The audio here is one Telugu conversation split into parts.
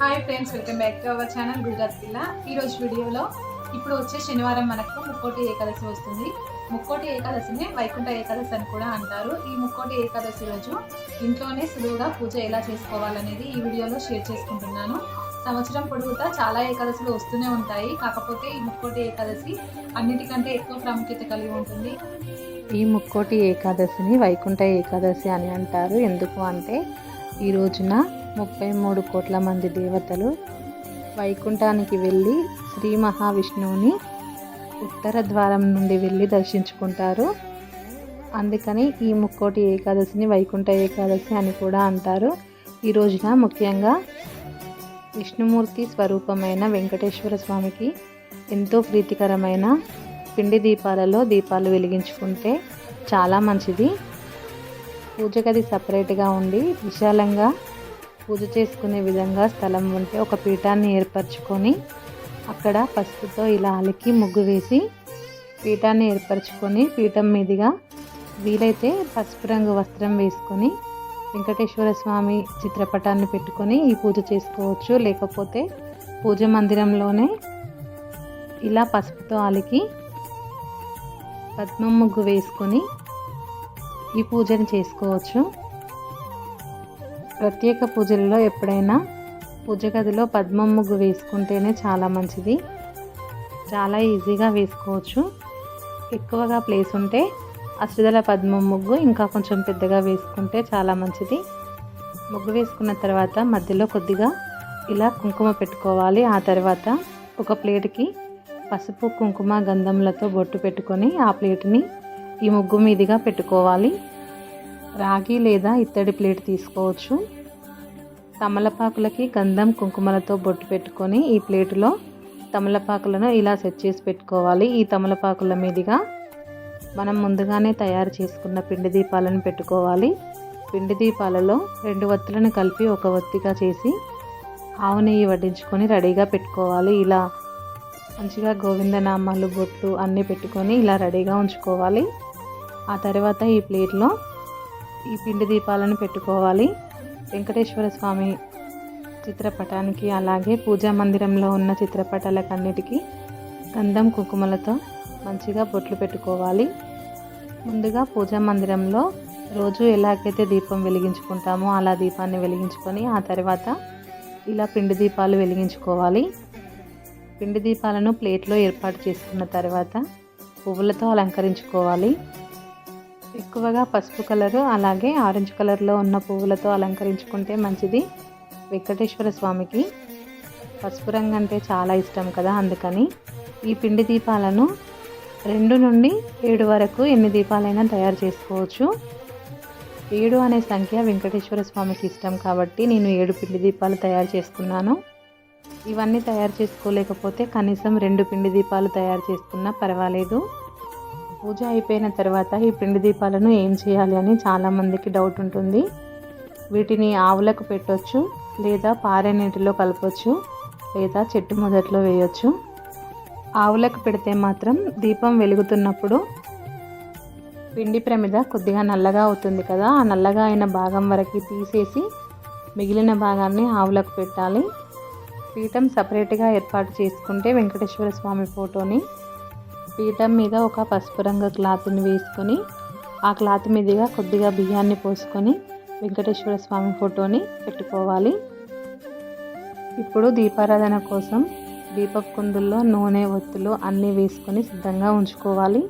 Hi friends welcome back to our channel Gujarat పిల్ల ఈరోజు వీడియోలో ఇప్పుడు వచ్చే శనివారం మనకు ముక్కోటి ఏకాదశి వస్తుంది. ముక్కోటి ఏకాదశిని వైకుంఠ ఏకాదశి అని కూడా అంటారు. ఈ ముక్కోటి ఏకాదశి రోజు ఇంట్లోనే సులువుగా పూజ ఎలా చేసుకోవాలనేది ఈ వీడియోలో షేర్ చేసుకుంటున్నాను. సంవత్సరం పొడుగుతా చాలా ఏకాదశులు వస్తూనే ఉంటాయి. కాకపోతే ఈ ముక్కోటి ఏకాదశి అన్నిటికంటే ఎక్కువ ప్రాముఖ్యత కలిగి ఉంటుంది. ఈ ముక్కోటి ఏకాదశిని వైకుంఠ ఏకాదశి అని అంటారు. ఎందుకు అంటే ఈ రోజున ముప్పై మూడు కోట్ల మంది దేవతలు వైకుంఠానికి వెళ్ళి శ్రీ మహావిష్ణువుని ఉత్తర ద్వారం నుండి వెళ్ళి దర్శించుకుంటారు. అందుకని ఈ ముక్కోటి ఏకాదశిని వైకుంఠ ఏకాదశి అని కూడా అంటారు. ఈ రోజున ముఖ్యంగా విష్ణుమూర్తి స్వరూపమైన వెంకటేశ్వర స్వామికి ఎంతో ప్రీతికరమైన పిండి దీపాలలో దీపాలు వెలిగించుకుంటే చాలా మంచిది. పూజ గది సపరేట్గా ఉండి విశాలంగా పూజ చేసుకునే విధంగా స్థలం ఉంటే ఒక పీఠాన్ని ఏర్పరచుకొని అక్కడ పసుపుతో ఇలా అలికి ముగ్గు వేసి పీఠాన్ని ఏర్పరచుకొని పీఠం మీదుగా వీలైతే పసుపు రంగు వస్త్రం వేసుకొని వెంకటేశ్వర స్వామి చిత్రపటాన్ని పెట్టుకొని ఈ పూజ చేసుకోవచ్చు. లేకపోతే పూజ మందిరంలోనే ఇలా పసుపుతో అలికి పద్మం ముగ్గు వేసుకొని ఈ పూజను చేసుకోవచ్చు. ప్రత్యేక పూజలలో ఎప్పుడైనా పూజ గదిలో పద్మం ముగ్గు వేసుకుంటేనే చాలా మంచిది. చాలా ఈజీగా వేసుకోవచ్చు. ఎక్కువగా ప్లేస్ ఉంటే అష్టదల పద్మం ముగ్గు ఇంకా కొంచెం పెద్దగా వేసుకుంటే చాలా మంచిది. ముగ్గు వేసుకున్న తర్వాత మధ్యలో కొద్దిగా ఇలా కుంకుమ పెట్టుకోవాలి. ఆ తర్వాత ఒక ప్లేట్కి పసుపు కుంకుమ గంధములతో బొట్టు పెట్టుకొని ఆ ప్లేట్ని ఈ ముగ్గు మీదుగా పెట్టుకోవాలి. రాగి లేదా ఇత్తడి ప్లేట్ తీసుకోవచ్చు. తమలపాకులకి గంధం కుంకుమలతో బొట్టు పెట్టుకొని ఈ ప్లేటులో తమలపాకులను ఇలా సెట్ చేసి పెట్టుకోవాలి. ఈ తమలపాకుల మీదుగా మనం ముందుగానే తయారు చేసుకున్న పిండి దీపాలను పెట్టుకోవాలి. పిండి దీపాలలో రెండు వత్తులను కలిపి ఒక వత్తిగా చేసి ఆవు నెయ్యి వడ్డించుకొని రెడీగా పెట్టుకోవాలి. ఇలా మంచిగా గోవిందనామాలు బొట్లు అన్నీ పెట్టుకొని ఇలా రెడీగా ఉంచుకోవాలి. ఆ తర్వాత ఈ ప్లేట్లో ఈ పిండి దీపాలను పెట్టుకోవాలి. వెంకటేశ్వర స్వామి చిత్రపటానికి అలాగే పూజా మందిరంలో ఉన్న చిత్రపటాలకన్నిటికీ గంధం కుంకుమలతో మంచిగా బొట్లు పెట్టుకోవాలి. ముందుగా పూజా మందిరంలో రోజు ఎలాగైతే దీపం వెలిగించుకుంటామో అలా దీపాన్ని వెలిగించుకొని ఆ తర్వాత ఇలా పిండి దీపాలు వెలిగించుకోవాలి. పిండి దీపాలను ప్లేట్లో ఏర్పాటు చేసుకున్న తర్వాత పువ్వులతో అలంకరించుకోవాలి. ఎక్కువగా పసుపు కలరు అలాగే ఆరెంజ్ కలర్లో ఉన్న పువ్వులతో అలంకరించుకుంటే మంచిది. వెంకటేశ్వర స్వామికి పసుపు రంగు అంటే చాలా ఇష్టం కదా అందుకని ఈ పిండి దీపాలను రెండు నుండి ఏడు వరకు ఎన్ని దీపాలైనా తయారు చేసుకోవచ్చు. ఏడు అనే సంఖ్య వెంకటేశ్వర స్వామికి ఇష్టం కాబట్టి నేను ఏడు పిండి దీపాలు తయారు చేసుకున్నాను. ఇవన్నీ తయారు చేసుకోలేకపోతే కనీసం రెండు పిండి దీపాలు తయారు చేసుకున్నా పర్వాలేదు. పూజ అయిపోయిన తర్వాత ఈ పిండి దీపాలను ఏం చేయాలి అని చాలామందికి డౌట్ ఉంటుంది. వీటిని ఆవులకు పెట్టొచ్చు లేదా పారే నీటిలో కలపచ్చు లేదా చెట్టు మొదట్లో వేయొచ్చు. ఆవులకు పెడితే మాత్రం దీపం వెలుగుతున్నప్పుడు పిండి ప్రమిద కొద్దిగా నల్లగా అవుతుంది కదా ఆ నల్లగా అయిన భాగం వరకు తీసేసి మిగిలిన భాగాన్ని ఆవులకు పెట్టాలి. పీఠం సపరేట్గా ఏర్పాటు చేసుకుంటే వెంకటేశ్వర స్వామి ఫోటోని పీఠం మీద ఒక పసుపు రంగు క్లాత్ని వేసుకొని ఆ క్లాత్ మీదుగా కొద్దిగా బియ్యాన్ని పోసుకొని వెంకటేశ్వర స్వామి ఫోటోని పెట్టుకోవాలి. ఇప్పుడు దీపారాధన కోసం దీపక్ కుందుల్లో నూనె ఒత్తులు అన్నీ వేసుకొని సిద్ధంగా ఉంచుకోవాలి.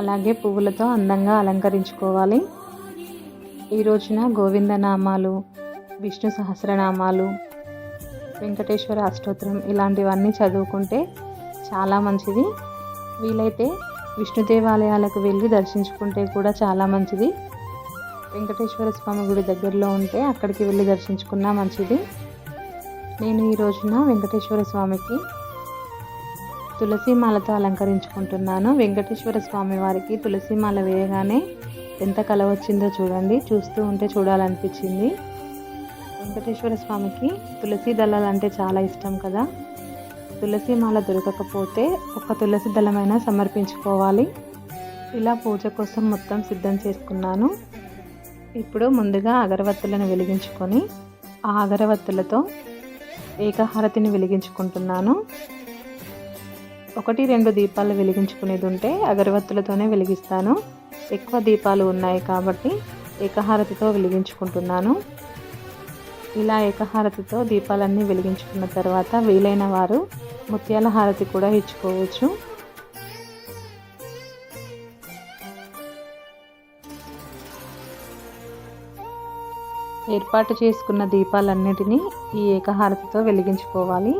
అలాగే పువ్వులతో అందంగా అలంకరించుకోవాలి. ఈ రోజున గోవిందనామాలు విష్ణు సహస్రనామాలు వెంకటేశ్వర అష్టోత్తరం ఇలాంటివన్నీ చదువుకుంటే చాలా మంచిది. వీలైతే విష్ణు దేవాలయాలకు వెళ్ళి దర్శించుకుంటే కూడా చాలా మంచిది. వెంకటేశ్వర స్వామి గుడి దగ్గరలో ఉంటే అక్కడికి వెళ్ళి దర్శించుకున్నా మంచిది. నేను ఈ రోజున వెంకటేశ్వర స్వామికి తులసిమాలతో అలంకరించుకుంటున్నాను. వెంకటేశ్వర స్వామి వారికి తులసిమాల వేయగానే ఎంత కల వచ్చిందో చూడండి. చూస్తూ ఉంటే చూడాలనిపించింది. వెంకటేశ్వర స్వామికి తులసి దళాలు అంటే చాలా ఇష్టం కదా. తులసి మాల దొరకకపోతే ఒక తులసి దళమైనా సమర్పించుకోవాలి. ఇలా పూజ కోసం మొత్తం సిద్ధం చేసుకున్నాను. ఇప్పుడు ముందుగా అగరవత్తులను వెలిగించుకొని ఆ అగరవత్తులతో ఏకహారతిని వెలిగించుకుంటున్నాను. ఒకటి రెండు దీపాలు వెలిగించుకునేది ఉంటే అగరవత్తులతోనే వెలిగిస్తాను. ఎక్కువ దీపాలు ఉన్నాయి కాబట్టి ఏకహారతితో వెలిగించుకుంటున్నాను. ఇలా ఏకహారతితో దీపాలన్నీ వెలిగించుకున్న తర్వాత వీలైన వారు ముత్యాల హారతి కూడా ఇచ్చుకోవచ్చు. ఏర్పాటు చేసుకున్న దీపాలన్నిటినీ ఈ ఏకహారతితో వెలిగించుకోవాలి.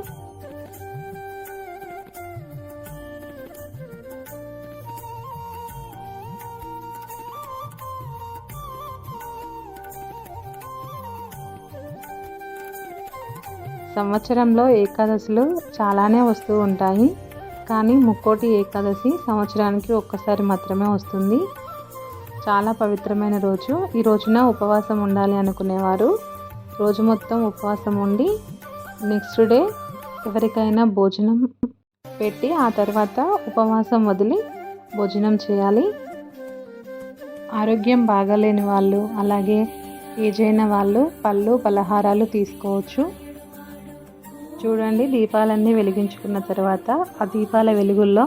సంవత్సరంలో ఏకాదశులు చాలానే వస్తూ ఉంటాయి. కానీ ముక్కోటి ఏకాదశి సంవత్సరానికి ఒక్కసారి మాత్రమే వస్తుంది. చాలా పవిత్రమైన రోజు. ఈ రోజున ఉపవాసం ఉండాలి అనుకునేవారు. రోజు మొత్తం ఉపవాసం ఉండి నెక్స్ట్ డే ఎవరికైనా భోజనం పెట్టి ఆ తర్వాత ఉపవాసం వదిలి భోజనం చేయాలి. ఆరోగ్యం బాగాలేని వాళ్ళు అలాగే ఏజైన వాళ్ళు పళ్ళు పలహారాలు తీసుకోవచ్చు. చూడండి దీపాలన్నీ వెలిగించుకున్న తర్వాత ఆ దీపాల వెలుగుల్లో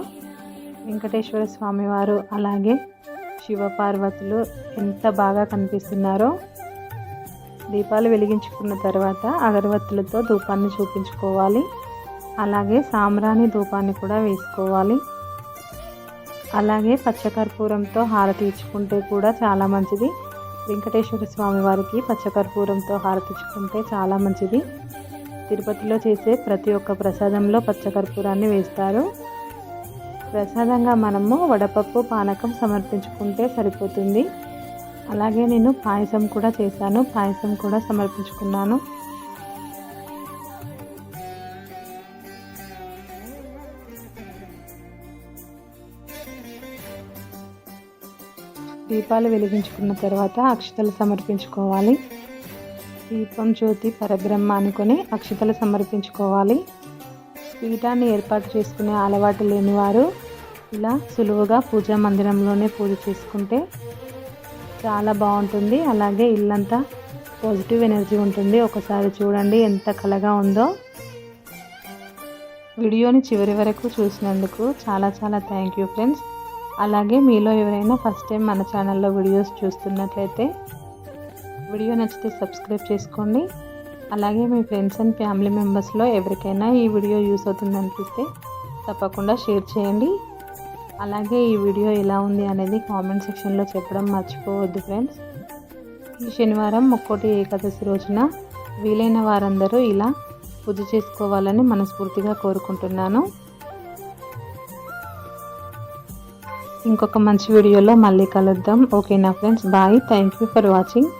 వెంకటేశ్వర స్వామివారు అలాగే శివపార్వతులు ఎంత బాగా కనిపిస్తున్నారో దీపాలు వెలిగించుకున్న తర్వాత అగరవత్తులతో ధూపాన్ని చూపించుకోవాలి. అలాగే సాంబ్రాణి ధూపాన్ని కూడా వేసుకోవాలి. అలాగే పచ్చకర్పూరంతో హారతి ఇచ్చుకుంటే కూడా చాలా మంచిది. వెంకటేశ్వర స్వామి వారికి పచ్చకర్పూరంతో హారతి ఇచ్చుకుంటే చాలా మంచిది. తిరుపతిలో చేసే ప్రతి ఒక్క ప్రసాదంలో పచ్చకర్పూరాన్ని వేస్తారు. ప్రసాదంగా మనము వడపప్పు పానకం సమర్పించుకుంటే సరిపోతుంది. అలాగే నేను పాయసం కూడా చేశాను. పాయసం కూడా సమర్పించుకున్నాను. దీపాలు వెలిగించుకున్న తర్వాత అక్షతలు సమర్పించుకోవాలి. దీపం జ్యోతి పరబ్రహ్మ అనుకొని అక్షతలు సమర్పించుకోవాలి. పీఠాన్ని ఏర్పాటు చేసుకునే అలవాటు లేని వారు ఇలా సులువుగా పూజా మందిరంలోనే పూజ చేసుకుంటే చాలా బాగుంటుంది. అలాగే ఇల్లంతా పాజిటివ్ ఎనర్జీ ఉంటుంది. ఒకసారి చూడండి ఎంత కలగా ఉందో. వీడియోని చివరి వరకు చూసినందుకు చాలా చాలా థ్యాంక్ యూ ఫ్రెండ్స్. అలాగే మీలో ఎవరైనా ఫస్ట్ టైం మన ఛానల్లో వీడియోస్ చూస్తున్నట్లయితే వీడియో నచ్చితే సబ్స్క్రైబ్ చేసుకోండి. అలాగే మీ ఫ్రెండ్స్ అండ్ ఫ్యామిలీ మెంబర్స్లో ఎవరికైనా ఈ వీడియో యూస్ అవుతుంది అనిపిస్తే తప్పకుండా షేర్ చేయండి. అలాగే ఈ వీడియో ఎలా ఉంది అనేది కామెంట్ సెక్షన్లో చెప్పడం మర్చిపోవద్దు ఫ్రెండ్స్. ఈ శనివారం ముక్కోటి ఏకాదశి రోజున వీలైన వారందరూ ఇలా పూజ చేసుకోవాలని మనస్ఫూర్తిగా కోరుకుంటున్నాను. ఇంకొక మంచి వీడియోలో మళ్ళీ కలుద్దాం. ఓకేనా friends? Bye. Thank you for watching.